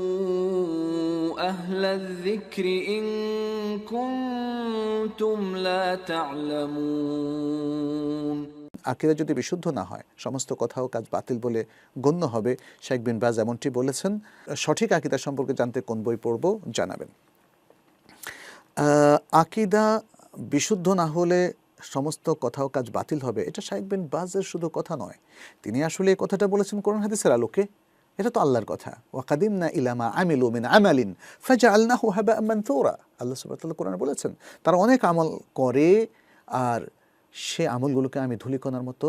فاسألوا أهل الذكر إن كنتم لا تعلمون আকিদা যদি বিশুদ্ধ না হয় সমস্ত কথা ও কাজ বাতিল বলে গণ্য হবে শেখ বিন বাজ এমনটি বলেছেন সঠিক আকিদা সম্পর্কে জানতে কোন বই পড়ব জানাবেন আহ, আকিদা বিশুদ্ধ না হলে সমস্ত কথা ও কাজ বাতিল হবে এটা শাইখ বিন বাজের শুধু কথা নয় তিনি আসলে এই কথাটা বলেছেন কোরআন হাদিসের আলোকে এটা তো আল্লাহর কথা। ওয়াকাদিম না ইলামা আমিলু মিন আমালিন ফাজা আল্লাহ হাবা মানথুরা আল্লাহ সুবহানাহু কোরআনে বলেছেন, তারা অনেক আমল করে আর সে আমলগুলোকে আমি ধুলিকণার মতো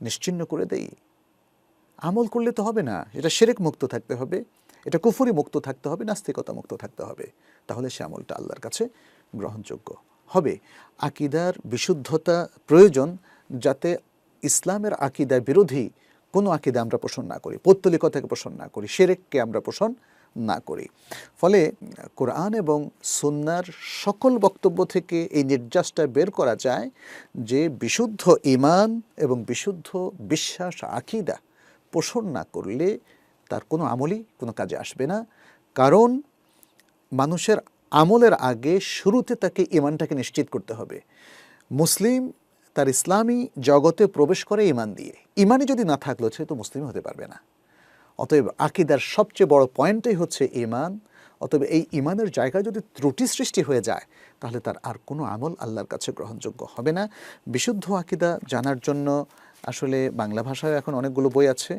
নিশ্চিন্ন করে দেই। আমল করলে তো হবে না, এটা সেরেক মুক্ত থাকতে হবে, এটা কুফুরি মুক্ত থাকতে হবে, নাস্তিকতা মুক্ত থাকতে হবে। তাহলে সে আমলটা আল্লাহর কাছে গ্রহণযোগ্য হবে। আকিদার বিশুদ্ধতা প্রয়োজন যাতে ইসলামের আকিদা বিরোধী কোনো আকিদা আমরা পোষণ না করি পৌত্তলিকতাকে পোষণ না করি, সেরেককে আমরা পোষণ না করি। ফলে কোরআন এবং সুন্নার সকল বক্তব্য থেকে এই নির্যাসটা বের করা যায় যে বিশুদ্ধ ইমান এবং বিশুদ্ধ বিশ্বাস, আকিদা পোষণ না করলে তার কোনো আমলই কোনো কাজে আসবে না। কারণ মানুষের আমলের আগে শুরুতে তাকে ইমানটাকে নিশ্চিত করতে হবে। মুসলিম তার ইসলামী জগতে প্রবেশ করে ইমান দিয়ে। ইমানই যদি না থাকল সে তো মুসলিম হতে পারবে না। অতএব আকিদার সবচেয়ে বড় পয়েন্টই হচ্ছে ইমান। অতএব এই ইমানের জায়গায় যদি ত্রুটি সৃষ্টি হয়ে যায়, তাহলে তার আর কোনো আমল আল্লাহর কাছে গ্রহণযোগ্য হবে না। বিশুদ্ধ আকিদা জানার জন্য আসলে বাংলা ভাষায় এখন অনেকগুলো বই আছে।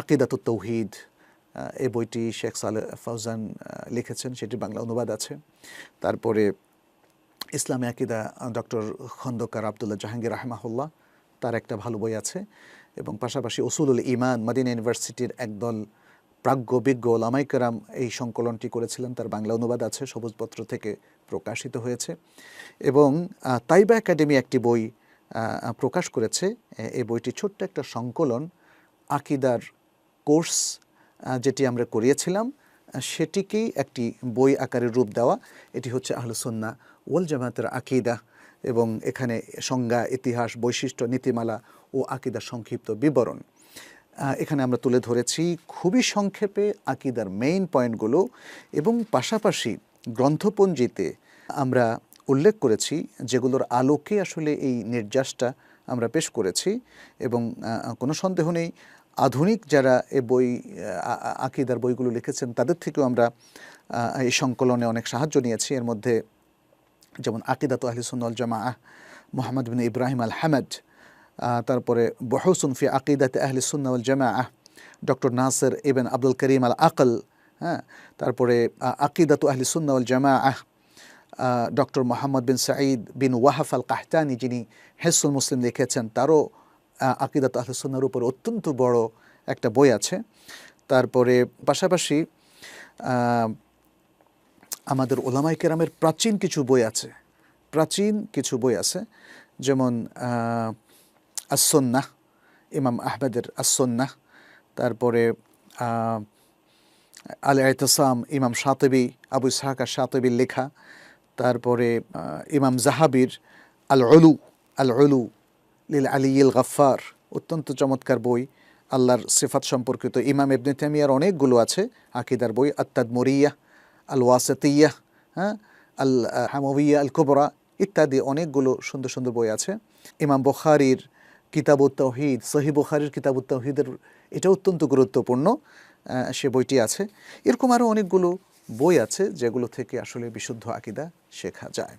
আকিদাত তৌহিদ এই বইটি শেখ সালে ফৌজান লিখেছেন, সেটি বাংলা অনুবাদ আছে। তারপরে ইসলামী আকিদা ডক্টর খন্দকার আবদুল্লাহ জাহাঙ্গীর রাহমাহুল্লাহ, তার একটা ভালো বই আছে। এবং পাশাপাশি ওসুলুল ইমান মাদিনা ইউনিভার্সিটির একদল প্রাজ্ঞ বিজ্ঞ লামাইকারাম এই সংকলনটি করেছিলেন। তার বাংলা অনুবাদ আছে, সবুজপত্র থেকে প্রকাশিত হয়েছে। এবং তাইবা একাডেমি একটি বই প্রকাশ করেছে। এই বইটি ছোট্ট একটা সংকলন, আকিদার কোর্স যেটি আমরা করিয়েছিলাম। সেটিকেই একটি বই আকারে রূপ দেওয়া। এটি হচ্ছে আহলুসন্না ওয়াল জামাতের আকিদা এবং এখানে সংজ্ঞা, ইতিহাস, বৈশিষ্ট্য, নীতিমালা ও আকিদার সংক্ষিপ্ত বিবরণ। এখানে আমরা তুলে ধরেছি খুবই সংক্ষেপে আকিদার মেইন পয়েন্টগুলো এবং পাশাপাশি গ্রন্থপঞ্জিতে আমরা উল্লেখ করেছি যেগুলোর আলোকে আসলে এই নির্যাসটা আমরা পেশ করেছি এবং কোনো সন্দেহ নেই, আধুনিক যারা এ বই আকিদার বইগুলো লিখেছেন তাদের থেকেও আমরা এই সংকলনে অনেক সাহায্য নিয়েছি। এর মধ্যে যেমন আকিদাত আহলি সুন্নাল জামা মোহাম্মদ বিন ইব্রাহিম আল হামেদ তারপরে বহসুন ফি আকিদাত আহলি সুন্নাল জামা doctor Nasser ibn Abdul Karim al Aql হ্যাঁ তারপরে আকিদাত আহলি সুন্নাল জামা doctor Muhammad bin Saeed bin Wahf al Qahtani যিনি হেসুল মুসলিম লিখেছেন, তারও আকিদাত আহলিসুন্নার উপর অত্যন্ত বড় একটা বই আছে। তারপরে পাশাপাশি আমাদের ওলামাই কেরামের প্রাচীন কিছু বই আছে। প্রাচীন কিছু বই আছে যেমন আহ, আসন্নাহ ইমাম আহমেদের আসন্নাহ তারপরে আল এহতসাম ইমাম সাতবি আবু ইসহাকা সাতবির লেখা তারপরে ইমাম জাহাবির আল অলু আল অলু লিল আলিল গাফার অত্যন্ত চমৎকার বই। আল্লাহর সিফাত সম্পর্কিত ইমাম ইবনে তামিয়ার অনেকগুলো আছে আকিদার বই আত্মাদ মরিয়া আল ওয়াসতিয়া হ্যাঁ? আল হামবিয়া আল ইত্যাদি অনেকগুলো সুন্দর সুন্দর বই আছে। ইমাম বখারির কিতাবুত তৌহিদ সহি বখারির কিতাবুত তৌহিদের এটা অত্যন্ত গুরুত্বপূর্ণ সে বইটি আছে। এরকম আরও অনেকগুলো বই আছে যেগুলো থেকে আসলে বিশুদ্ধ আকিদা শেখা যায়।